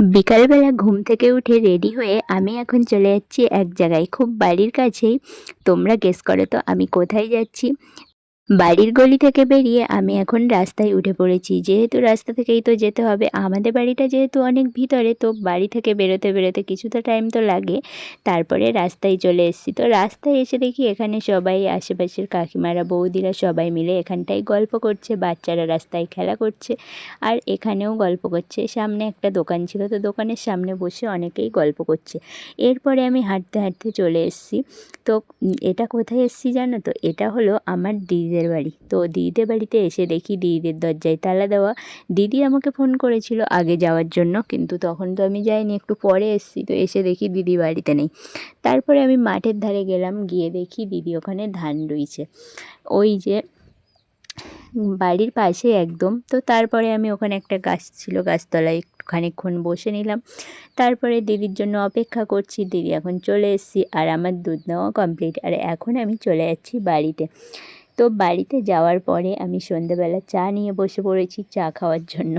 বিকালবেলা ঘুম থেকে উঠে রেডি হয়ে আমি এখন চলে যাচ্ছি এক জায়গায়। খুব বাড়ির কাছেই। তোমরা গেস করো তো আমি কোথায় যাচ্ছি? বাড়ির গলি থেকে বেরিয়ে আমি এখন রাস্তায় উঠে পড়েছি। যেহেতু রাস্তা থেকেই তো যেতে হবে, আমাদের বাড়িটা যেহেতু অনেক ভিতরে, তো বাড়ি থেকে বেরোতে বেরোতে কিছুটা টাইম তো লাগে। তারপরে রাস্তায় চলে এসেছি। তো রাস্তায় এসে দেখি এখানে সবাই, আশেপাশের কাকিমারা, বৌদিরা সবাই মিলে এখানটায় গল্প করছে, বাচ্চারা রাস্তায় খেলা করছে আর এখানেও গল্প করছে। সামনে একটা দোকান ছিল, তো দোকানের সামনে বসে অনেকেই গল্প করছে। এরপরে আমি হাঁটতে হাঁটতে চলে এসেছি। তো এটা কোথায় এসেছি জানো তো? এটা হলো আমার দিদিদের বাড়ি। তো দিদিদের বাড়িতে এসে দেখি দিদিদের দরজায় তালা দেওয়া। দিদি আমাকে ফোন করেছিল আগে যাওয়ার জন্য, কিন্তু তখন তো আমি যাইনি, একটু পরে এসেছি, তো এসে দেখি দিদি বাড়িতে নেই। তারপরে আমি মাঠের ধারে গেলাম, গিয়ে দেখি দিদি ওখানে ধান রুইছে। ওই যে বাড়ির পাশে একদম, তো তারপরে আমি ওখানে একটা গাছ ছিল, গাছতলায় একটু খানিকক্ষণ বসে নিলাম। তারপরে দিদির জন্য অপেক্ষা করছি, দিদি এখন চলে এসেছি, আর আমার দুধ নেওয়া কমপ্লিট আর এখন আমি চলে যাচ্ছি বাড়িতে। তো বাড়িতে যাওয়ার পরে আমি সন্ধেবেলা চা নিয়ে বসে পড়েছি চা খাওয়ার জন্য।